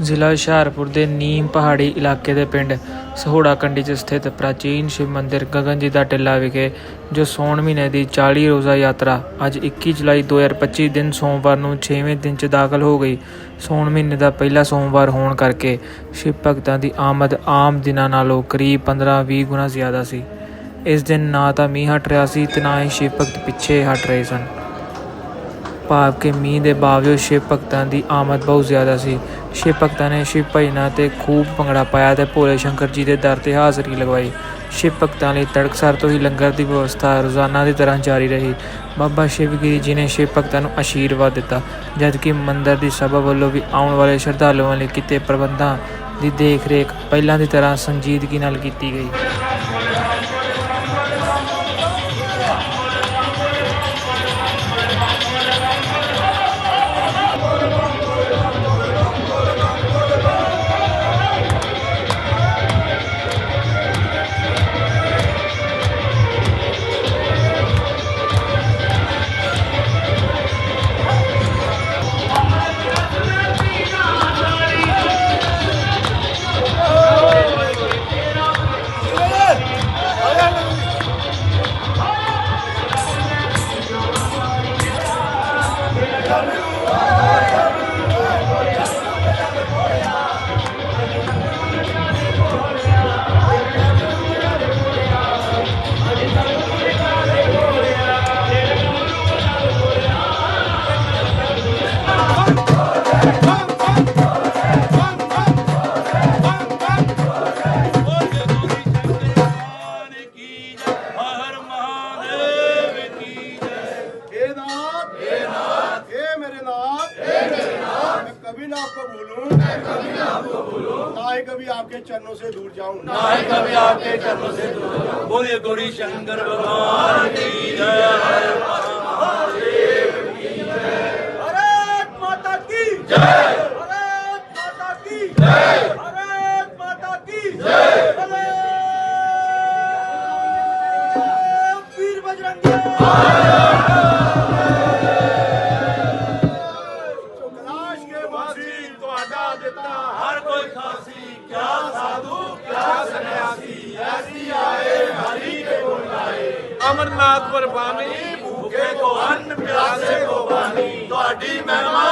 ਜ਼ਿਲ੍ਹਾ ਹੁਸ਼ਿਆਰਪੁਰ ਦੇ ਨੀਮ ਪਹਾੜੀ ਇਲਾਕੇ ਦੇ ਪਿੰਡ ਸਹੋੜਾ ਕੰਡੀ 'ਚ ਸਥਿਤ ਪ੍ਰਾਚੀਨ ਸ਼ਿਵ ਮੰਦਿਰ ਗਗਨ ਜੀ ਦਾ ਟਿੱਲਾ ਵਿਖੇ ਜੋ ਸੌਣ ਮਹੀਨੇ ਦੀ 40 ਰੋਜ਼ਾ ਯਾਤਰਾ ਅੱਜ 21 ਜੁਲਾਈ 2025 ਦਿਨ ਸੋਮਵਾਰ ਨੂੰ 6ਵੇਂ ਦਿਨ 'ਚ ਦਾਖਲ ਹੋ ਗਈ। ਸੌਣ ਮਹੀਨੇ ਦਾ ਪਹਿਲਾ ਸੋਮਵਾਰ ਹੋਣ ਕਰਕੇ ਸ਼ਿਵ ਭਗਤਾਂ ਦੀ ਆਮਦ ਆਮ ਦਿਨਾਂ ਨਾਲੋਂ ਕਰੀਬ 15-20 ਗੁਣਾ ਜ਼ਿਆਦਾ ਸੀ। ਇਸ ਦਿਨ ਨਾ ਤਾਂ ਮੀਂਹ ਹਟ ਰਿਹਾ ਸੀ ਤੇ ਨਾ ਹੀ ਸ਼ਿਵ ਭਗਤ ਪਿੱਛੇ ਹਟ ਰਹੇ ਸਨ। ਭਾਵ ਕਿ ਮੀਂਹ ਦੇ ਬਾਵਜੂਦ ਸ਼ਿਵ ਭਗਤਾਂ ਦੀ ਆਮਦ ਬਹੁਤ ਜ਼ਿਆਦਾ ਸੀ। ਸ਼ਿਵ ਭਗਤਾਂ ਨੇ ਸ਼ਿਵ ਭਜਨਾਂ ਤੇ ਖੂਬ ਭੰਗੜਾ ਪਾਇਆ ਤੇ ਭੋਲੇ ਸ਼ੰਕਰ ਜੀ ਦੇ ਦਰ ਤੇ ਹਾਜ਼ਰੀ ਲਗਵਾਈ। ਸ਼ਿਵ ਭਗਤਾਂ ਲਈ ਤੜਕਸਰ ਤੋਂ ਹੀ ਲੰਗਰ ਦੀ ਵਿਵਸਥਾ ਰੋਜ਼ਾਨਾ ਦੀ ਤਰ੍ਹਾਂ ਜਾਰੀ ਰਹੀ। ਬਾਬਾ ਸ਼ਿਵਗਿਰੀ ਜੀ ਨੇ ਸ਼ਿਵ ਭਗਤਾਂ ਨੂੰ ਆਸ਼ੀਰਵਾਦ ਦਿੱਤਾ, ਜਦਕਿ ਮੰਦਰ ਦੀ ਸਭਾ ਵੱਲੋਂ ਵੀ ਆਉਣ ਵਾਲੇ ਸ਼ਰਧਾਲੂਆਂ ਲਈ ਕੀਤੇ ਪ੍ਰਬੰਧਾਂ ਦੀ ਦੇਖ-ਰੇਖ ਪਹਿਲਾਂ ਦੀ ਤਰ੍ਹਾਂ ਸੰਜੀਦਗੀ ਨਾਲ ਕੀਤੀ ਗਈ। कभी ना आपको भूलूं मैं कभी ना आपको भूलूं ना ही कभी आपके चरणों से दूर जाऊं ना आए कभी आपके चरणों से दूर बोलिए गौरी शंकर भगवान की जय भारत माता की जय भारत माता की जय भारत माता की जय वीर बजरंगी ਸੰਗਤਾਂ ਹਰ ਕੋਈ ਖਾਸੀ, ਕਿਆ ਸਾਧੂ, ਕਿਆ ਸੰਨਿਆਸੀ, ਐਸੀ ਆਏ, ਹਰੀ ਕੇ ਗੁਣ ਗਾਏ ਅਮਰਨਾਥ ਪਰਵਾਨੀ ਭੁੱਖੇ ਕੋ ਅੰਨ, ਪਿਆਸੇ ਕੋ ਪਾਣੀ ਤੁਹਾਡੀ ਮਹਿਮਾ